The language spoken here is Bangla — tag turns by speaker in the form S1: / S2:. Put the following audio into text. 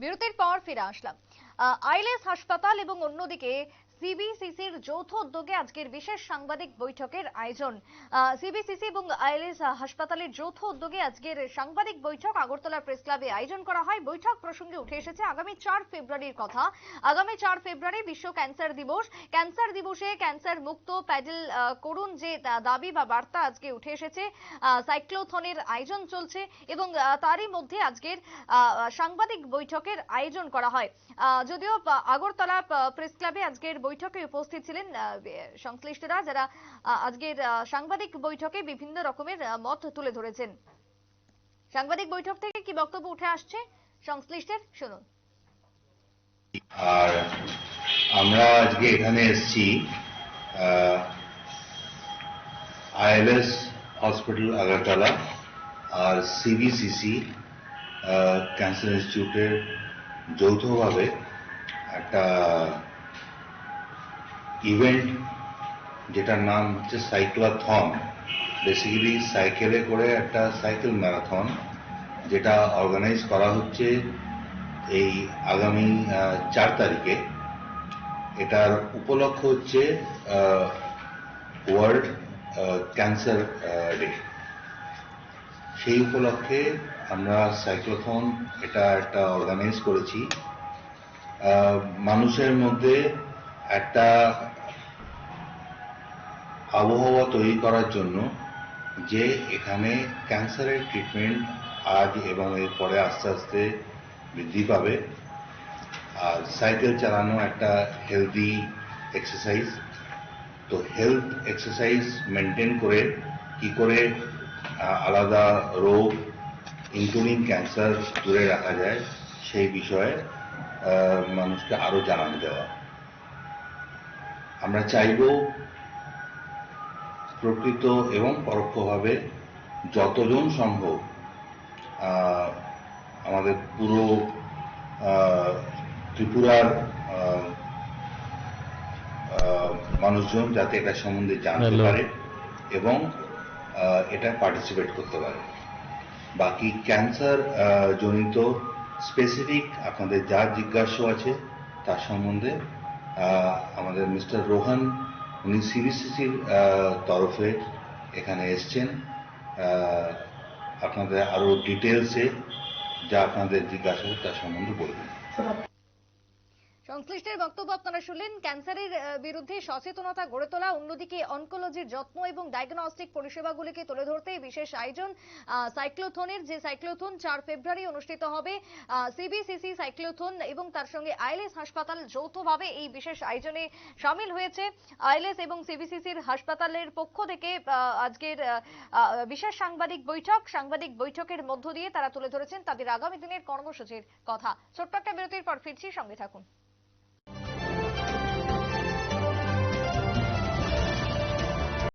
S1: বিরতির পর ফিরে আসলাম। আইলেস হাসপাতাল এবং অন্যদিকে সিবিসিসির যৌথ উদ্যোগে আজকের বিশেষ সাংবাদিক বৈঠকের আয়োজন। সিবিসিসি এবং আইলেস হাসপাতালের যৌথ উদ্যোগে আজকের সাংবাদিক বৈঠক আগরতলা প্রেস ক্লাবে আয়োজন করা হয়। বৈঠক প্রসঙ্গে উঠে এসেছে আগামী চার ফেব্রুয়ারির কথা। আগামী চার ফেব্রুয়ারি বিশ্ব ক্যান্সার দিবস। ক্যান্সার দিবসে ক্যান্সার মুক্ত প্যাডেল করুন যে দাবি বা বার্তা আজকে উঠে এসেছে। সাইক্লোথনের আয়োজন চলছে এবং তারই মধ্যে আজকের সাংবাদিক বৈঠকের আয়োজন করা হয়। যদিও আগরতলা প্রেস ক্লাবে আজকের বৈঠকে উপস্থিত ছিলেন সংশ্লিষ্টরা যারা আজকের সাংবাদিক বৈঠকে বিভিন্ন রকমের মত তুলে ধরেছেন। সাংবাদিক বৈঠক থেকে কি বক্তব্য উঠে আসছে? সংশ্লিষ্টের, শুনুন।
S2: আর আমরা আজকে এখানে এসেছি আইএলএস হসপিটাল আগরতলা, আর সিবিসিসি ক্যান্সার ইনস্টিটিউটের যৌথভাবে একটা ইভেন্ট যেটার নাম হচ্ছে সাইক্লাথন বেসিক্যালি সাইকেলে করে একটা সাইকেল ম্যারাথন যেটা অর্গানাইজ করা হচ্ছে এই আগামী চার তারিখে। এটার উপলক্ষ হচ্ছে ওয়ার্ল্ড ক্যান্সার ডে সেই উপলক্ষে আমরা সাইক্লোথন এটা একটা অর্গানাইজ করেছি। মানুষের মধ্যে একটা আবহাওয়া তৈরি করার জন্য যে এখানে ক্যান্সারের ট্রিটমেন্ট আজ এবং এরপরে আস্তে আস্তে বৃদ্ধি পাবে। আর সাইকেল চালানো একটা হেলদি এক্সারসাইজ তো হেলথ এক্সারসাইজ মেনটেন করে কি করে আলাদা রোগ ইনক্লুডিং ক্যান্সার দূরে রাখা যায়, সেই বিষয়ে মানুষকে আরও জানানো দেওয়া। আমরা চাইব প্রকৃত এবং পরোক্ষভাবে যতজন সম্ভব আমাদের পুরো ত্রিপুরার মানুষজন যাতে এটা সম্বন্ধে জানতে পারে এবং এটা পার্টিসিপেট করতে পারে। বাকি ক্যান্সার জনিত স্পেসিফিক আপনাদের যা জিজ্ঞাসা আছে তার সম্বন্ধে আমাদের মিস্টার রোহান, উনি সিবিসিসির তরফে এখানে এসছেন। আপনাদের আরও ডিটেলসে যা আপনাদের জিজ্ঞাসা তার সম্বন্ধে বলবেন।
S1: সংশ্লিষ্টের বক্তব্য আপনারা শুনলেন। ক্যান্সারের বিরুদ্ধে সচেতনতা গড়ে তোলা, অন্যদিকে অনকোলজির যত্ন এবং ডায়াগনস্টিক পরিষেবাগুলিকে তুলে ধরতে বিশেষ আয়োজন সাইক্লোথনের যে সাইক্লোথন, চার ফেব্রুয়ারি অনুষ্ঠিত হবে। সিবিসিসি সাইক্লোথন এবং তার সঙ্গে আইএলএস হাসপাতাল যৌথভাবে এই বিশেষ আয়োজনে সামিল হয়েছে। আইএলএস এবং সিবিসিসির হাসপাতালের পক্ষ থেকে আজকের বিশেষ সাংবাদিক বৈঠক, সাংবাদিক বৈঠকের মধ্য দিয়ে তারা তুলে ধরেছেন তাদের আগামী দিনের কর্মসূচির কথা। ছোট্ট একটা বিরতির পর ফিরছি, সঙ্গে থাকুন।